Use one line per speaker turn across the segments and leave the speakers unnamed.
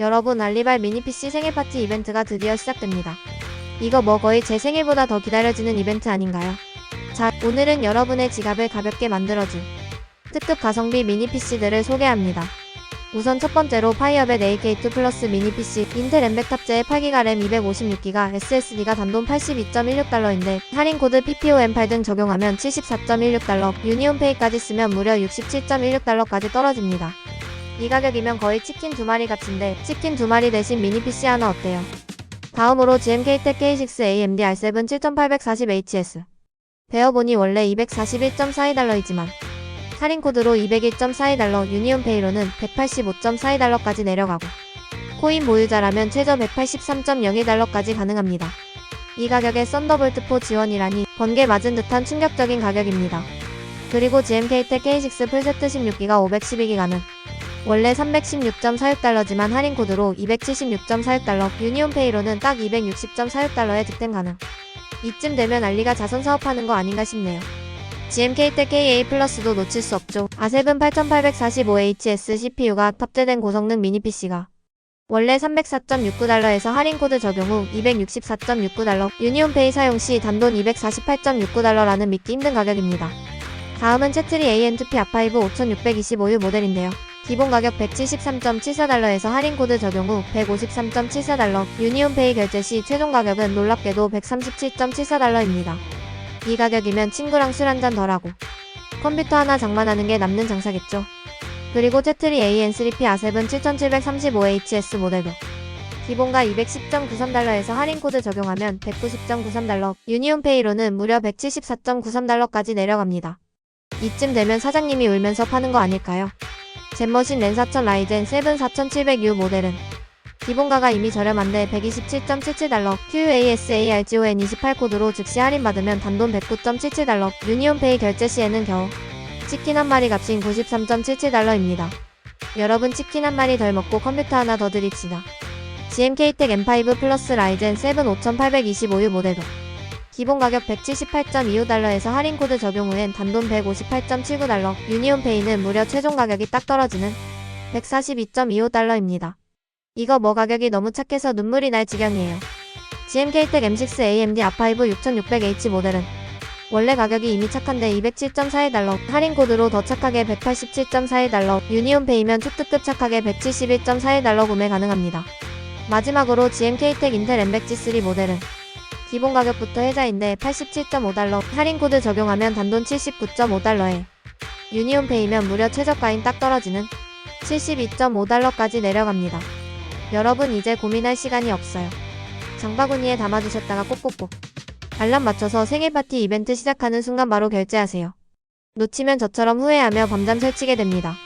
여러분 알리발 미니PC 생일 파티 이벤트가 드디어 시작됩니다. 이거 뭐 거의 제 생일보다 더 기다려지는 이벤트 아닌가요? 자, 오늘은 여러분의 지갑을 가볍게 만들어줄 특급 가성비 미니PC들을 소개합니다. 우선 첫 번째로 파이어벳 AK2 플러스 미니PC 인텔 엠백 탑재의 8기가 램 256기가 SSD가 단돈 82.16달러인데 할인 코드 PPOM8 등 적용하면 74.16달러 유니온페이까지 쓰면 무려 67.16달러까지 떨어집니다. 이 가격이면 거의 치킨 두 마리 값인데 치킨 두 마리 대신 미니 PC 하나 어때요? 다음으로 GMK-TEC K6 AMD R7 7840HS 배워보니 원래 241.42달러이지만 할인 코드로 201.42달러 유니온 페이로는 185.42달러까지 내려가고 코인 보유자라면 최저 183.01달러까지 가능합니다. 이 가격에 썬더볼트 4 지원이라니 번개 맞은 듯한 충격적인 가격입니다. 그리고 GMK-TEC K6 풀세트 16기가 512기가는 원래 316.46달러지만 할인 코드로 276.46달러, 유니온페이로는 딱 260.46달러에 득템 가능. 이쯤 되면 알리가 자선 사업하는 거 아닌가 싶네요. GMK-TEC KA 플러스도 놓칠 수 없죠. A7 8845HS CPU가 탑재된 고성능 미니 PC가 원래 304.69달러에서 할인 코드 적용 후 264.69달러, 유니온페이 사용 시 단돈 248.69달러라는 믿기 힘든 가격입니다. 다음은 채트리 A&P 아파이브 5625U 모델인데요. 기본 가격 173.74달러에서 할인 코드 적용 후 153.74달러, 유니온페이 결제 시 최종 가격은 놀랍게도 137.74달러입니다. 이 가격이면 친구랑 술 한잔 덜하고 컴퓨터 하나 장만하는 게 남는 장사겠죠. 그리고 채트리 AN3P A7 7735HS 모델도 기본가 210.93달러에서 할인 코드 적용하면 190.93달러, 유니온페이로는 무려 174.93달러까지 내려갑니다. 이쯤 되면 사장님이 울면서 파는 거 아닐까요? 젠머신 렌 4000 라이젠 7 4700U 모델은 기본가가 이미 저렴한데 127.77달러, QASARGON 28코드로 즉시 할인받으면 단돈 109.77달러, 유니온페이 결제 시에는 겨우 치킨 한 마리 값인 93.77달러입니다. 여러분 치킨 한 마리 덜 먹고 컴퓨터 하나 더 드립시다. GMK-TEC M5 플러스 라이젠 7 5825U 모델도 기본 가격 178.25달러에서 할인 코드 적용 후엔 단돈 158.79달러, 유니온페이는 무려 최종 가격이 딱 떨어지는 142.25달러입니다. 이거 뭐 가격이 너무 착해서 눈물이 날 지경이에요. GMK-TEC M6 AMD A5 6600H 모델은 원래 가격이 이미 착한데 207.41달러, 할인 코드로 더 착하게 187.41달러, 유니온페이면 초특급 착하게 171.41달러 구매 가능합니다. 마지막으로 GMK-TEC 인텔 엠백 G3 모델은 기본 가격부터 혜자인데 87.5달러, 할인 코드 적용하면 단돈 79.5달러에 유니온페이면 무려 최저가인 딱 떨어지는 72.5달러까지 내려갑니다. 여러분 이제 고민할 시간이 없어요. 장바구니에 담아두셨다가 꼭꼭꼭 알람 맞춰서 생일 파티 이벤트 시작하는 순간 바로 결제하세요. 놓치면 저처럼 후회하며 밤잠 설치게 됩니다.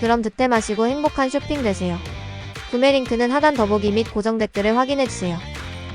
그럼 득템 하시고 행복한 쇼핑 되세요. 구매 링크는 하단 더보기 및 고정 댓글을 확인해주세요.